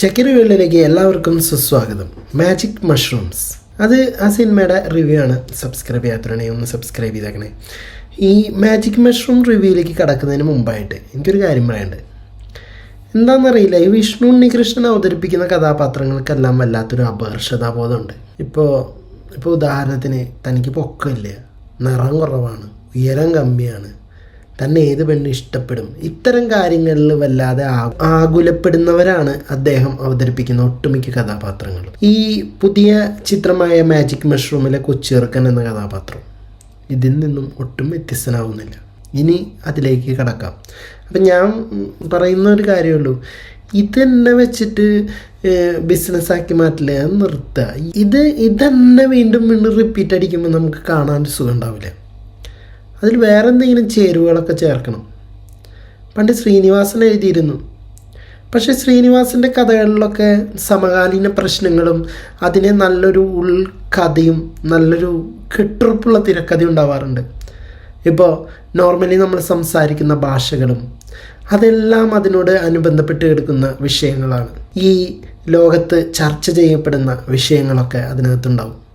ചെക്കിനുകളിലേക്ക് എല്ലാവർക്കും സുസ്വാഗതം. Magic mushrooms അത് ആ സിനിമയുടെ റിവ്യൂ ആണ്. സബ്സ്ക്രൈബ് ചെയ്യാത്തവരാണെങ്കിൽ ഒന്ന് സബ്സ്ക്രൈബ് ചെയ്തേക്കണേ. ഈ മാജിക് മഷ്റൂം റിവ്യൂയിലേക്ക് കടക്കുന്നതിന് മുമ്പായിട്ട് എനിക്കൊരു കാര്യം പറയാനുണ്ട്. എന്താണെന്നറിയില്ല ഈ വിഷ്ണു ഉണ്ണികൃഷ്ണൻ അവതരിപ്പിക്കുന്ന കഥാപാത്രങ്ങൾക്കെല്ലാം വല്ലാത്തൊരു അപകർഷതാബോധമുണ്ട് ഇപ്പോൾ ഇപ്പോൾ ഉദാഹരണത്തിന് തനിക്ക് പൊക്കമില്ല. നിറം കുറവാണ്. ഉയരം കമ്മിയാണ്. തന്നെ ഏത് പെണ്ണ് ഇഷ്ടപ്പെടും? ഇത്തരം കാര്യങ്ങളിൽ വല്ലാതെ ആകുലപ്പെടുന്നവരാണ് അദ്ദേഹം അവതരിപ്പിക്കുന്ന ഒട്ടുമിക്ക കഥാപാത്രങ്ങളും. ഈ പുതിയ ചിത്രമായ മാജിക് മഷ്റൂമിലെ കൊച്ചിയർക്കൻ എന്ന കഥാപാത്രം ഇതിൽ നിന്നും ഒട്ടും വ്യത്യസ്തനാവുന്നില്ല. ഇനി അതിലേക്ക് കടക്കാം. അപ്പം ഞാൻ പറയുന്ന ഒരു കാര്യമുള്ളൂ ഇതെന്നെ വെച്ചിട്ട് ബിസിനസ്സാക്കി മാറ്റില്ല നിർത്തുക ഇത് ഇതന്നെ വീണ്ടും വീണ്ടും റിപ്പീറ്റ് അടിക്കുമ്പോൾ നമുക്ക് കാണാൻ സുഖം ഉണ്ടാവില്ല. അതിൽ വേറെ എന്തെങ്കിലും ചേരുവകളൊക്കെ ചേർക്കണം. പണ്ട് ശ്രീനിവാസൻ എഴുതിയിരുന്നു. പക്ഷേ ശ്രീനിവാസന്റെ കഥകളിലൊക്കെ സമകാലീന പ്രശ്നങ്ങളും അതിനെ നല്ലൊരു ഉൾക്കഥയും നല്ലൊരു കെട്ടുറപ്പുള്ള തിരക്കഥയും ഉണ്ടാവാറുണ്ട്. ഇപ്പോൾ നോർമലി നമ്മൾ സംസാരിക്കുന്ന ഭാഷകളും അതെല്ലാം അതിനോട് അനുബന്ധപ്പെട്ട് കിടക്കുന്ന വിഷയങ്ങളാണ്. ഈ ലോകത്ത് ചർച്ച ചെയ്യപ്പെടുന്ന വിഷയങ്ങളൊക്കെ അതിനകത്തുണ്ടാവും.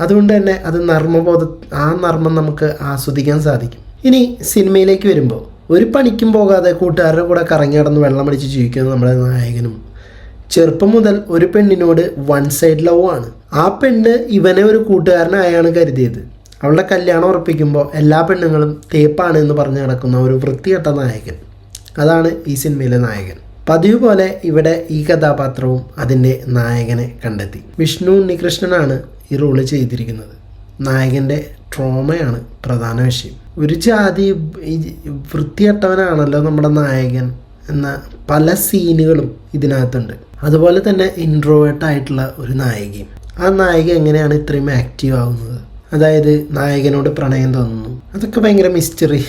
അതുകൊണ്ട് തന്നെ അത് നർമ്മബോധ ആ നർമ്മം നമുക്ക് ആസ്വദിക്കാൻ സാധിക്കും. ഇനി സിനിമയിലേക്ക് വരുമ്പോൾ ഒരു പണിക്കും പോകാതെ കൂട്ടുകാരുടെ കൂടെ കറങ്ങി നടന്ന് വെള്ളം അടിച്ച് ജീവിക്കുന്ന നമ്മുടെ നായകനും ചെറുപ്പം മുതൽ ഒരു പെണ്ണിനോട് വൺ സൈഡ് ലവ് ആണ്. ആ പെണ്ണ് ഇവനെ ഒരു കൂട്ടുകാരനായാണ് കരുതിയത്. അവളുടെ കല്യാണം ഉറപ്പിക്കുമ്പോൾ എല്ലാ പെണ്ണുങ്ങളും തേപ്പാണ് എന്ന് പറഞ്ഞ് നടക്കുന്ന ഒരു വൃത്തികെട്ട നായകൻ. അതാണ് ഈ സിനിമയിലെ നായകൻ. പതിവ് പോലെ ഇവിടെ ഈ കഥാപാത്രവും അതിന്റെ നായകനെ കണ്ടെത്തി. വിഷ്ണു ഉണ്ണികൃഷ്ണനാണ് ഈ റോൾ ചെയ്തിരിക്കുന്നത്. നായകന്റെ ട്രോമയാണ് പ്രധാന വിഷയം. ഒരു ജാതി ഈ വൃത്തികെട്ടവനാണല്ലോ നമ്മുടെ നായകൻ എന്ന പല സീനുകളും ഇതിനകത്തുണ്ട്. അതുപോലെ തന്നെ ഇൻട്രോവേർട്ട് ആയിട്ടുള്ള ഒരു നായികയും. ആ നായിക എങ്ങനെയാണ് ഇത്രയും ആക്റ്റീവ് ആവുന്നത്? അതായത് നായകനോട് പ്രണയം തോന്നുന്നു. അതൊക്കെ ഭയങ്കര മിസ്റ്ററി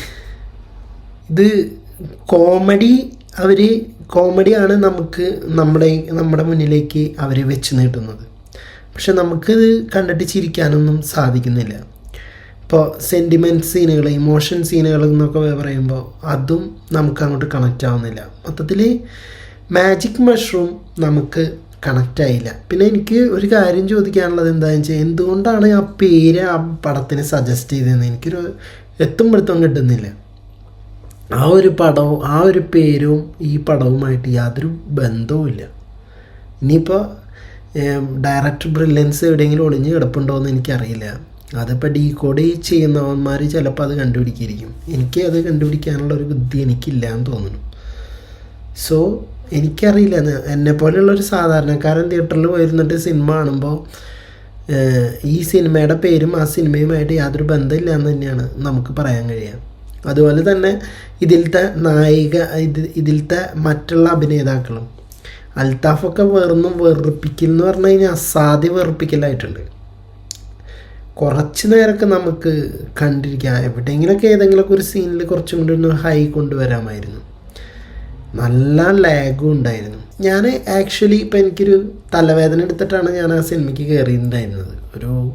ഇത് കോമഡി അവർ കോമഡിയാണ് നമുക്ക് നമ്മുടെ നമ്മുടെ മുന്നിലേക്ക് അവർ വെച്ച് നീട്ടുന്നത്. പക്ഷെ നമുക്കിത് കണ്ടിട്ട് ചിരിക്കാനൊന്നും സാധിക്കുന്നില്ല. ഇപ്പോൾ സെന്റിമെന്റ് സീനുകൾ ഇമോഷൻ സീനുകൾ എന്നൊക്കെ പറയുമ്പോൾ അതും നമുക്ക് അങ്ങോട്ട് കണക്റ്റ് ആവുന്നില്ല. മൊത്തത്തിൽ മാജിക് മഷ്റൂം നമുക്ക് കണക്റ്റ് ആയില്ല. പിന്നെ എനിക്ക് ഒരു കാര്യം ചോദിക്കാനുള്ളത് എന്താണെന്ന് വെച്ചാൽ എന്തുകൊണ്ടാണ് ആ പേര് ആ പടത്തിന് സജസ്റ്റ് ചെയ്തതെന്ന് എനിക്കൊരു എത്തും പിടുത്തം കിട്ടുന്നില്ല. ആ ഒരു പടവും ആ ഒരു പേരും ഈ പടവുമായിട്ട് യാതൊരു ബന്ധവുമില്ല. ഇനിയിപ്പോൾ ഡയറക്ടർ ബ്രില്യൻസ് എവിടെയെങ്കിലും ഒളിഞ്ഞ് കിടപ്പുണ്ടോ എന്ന് എനിക്കറിയില്ല. അതിപ്പോൾ ഡീകോഡ് ചെയ്യുന്നവന്മാർ ചിലപ്പോൾ അത് കണ്ടുപിടിക്കിയിരിക്കും. എനിക്ക് അത് കണ്ടുപിടിക്കാനുള്ള ഒരു ബുദ്ധി എനിക്കില്ല എന്ന് തോന്നുന്നു. സോ എനിക്കറിയില്ല. എന്നെ പോലെയുള്ള ഒരു സാധാരണക്കാരൻ തിയേറ്ററിൽ പോയിരുന്നിട്ട് സിനിമ കാണുമ്പോൾ ഈ സിനിമയുടെ പേരും ആ സിനിമയുമായിട്ട് യാതൊരു ബന്ധമില്ല എന്ന് തന്നെയാണ് നമുക്ക് പറയാൻ കഴിയുക. അതുപോലെ തന്നെ ഇതിലത്തെ നായിക ഇത് ഇതിലത്തെ മറ്റുള്ള അഭിനേതാക്കളും അൽത്താഫൊക്കെ വെറും വെറുപ്പിക്കൽ എന്ന് പറഞ്ഞു കഴിഞ്ഞാൽ അസാധ്യ വെറുപ്പിക്കലായിട്ടുണ്ട്. കുറച്ച് നേരമൊക്കെ നമുക്ക് കണ്ടിരിക്കാം. എവിടെയെങ്കിലുമൊക്കെ ഏതെങ്കിലുമൊക്കെ ഒരു സീനിൽ കുറച്ചും കൂടി ഒന്ന് ഹൈ കൊണ്ടുവരാമായിരുന്നു. നല്ല ലാഗും ഉണ്ടായിരുന്നു. ഞാൻ ആക്ച്വലി ഇപ്പം എനിക്കൊരു തലവേദന എടുത്തിട്ടാണ് ഞാൻ ആ സിനിമയ്ക്ക് കയറിയിട്ടുണ്ടായിരുന്നത് ഒരു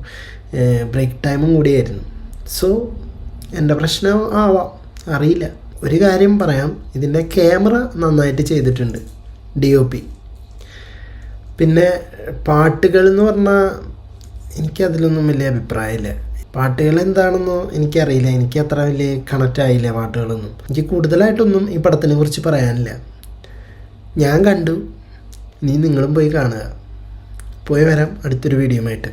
ബ്രേക്ക് ടൈമും കൂടിയായിരുന്നു. സോ എന്റെ പ്രശ്നം ആവാം. അറിയില്ല. ഒരു കാര്യം പറയാം. ഇതിന്റെ ക്യാമറ നന്നായിട്ട് ചെയ്തിട്ടുണ്ട്. ഡി ഒ പി പിന്നെ പാട്ടുകൾ എന്ന് പറഞ്ഞാൽ എനിക്കതിലൊന്നും വലിയ അഭിപ്രായമില്ല. പാട്ടുകൾ എന്താണെന്നോ എനിക്കറിയില്ല. എനിക്ക് അത്ര വലിയ കണക്റ്റ് ആയില്ല പാട്ടുകളൊന്നും. എനിക്ക് കൂടുതലായിട്ടൊന്നും ഈ പടത്തിനെ കുറിച്ച് പറയാനില്ല. ഞാൻ കണ്ടു. നീ നിങ്ങളും പോയി കാണുക. പോയി വരാം. അടുത്തൊരു വീഡിയോ ആയിട്ട്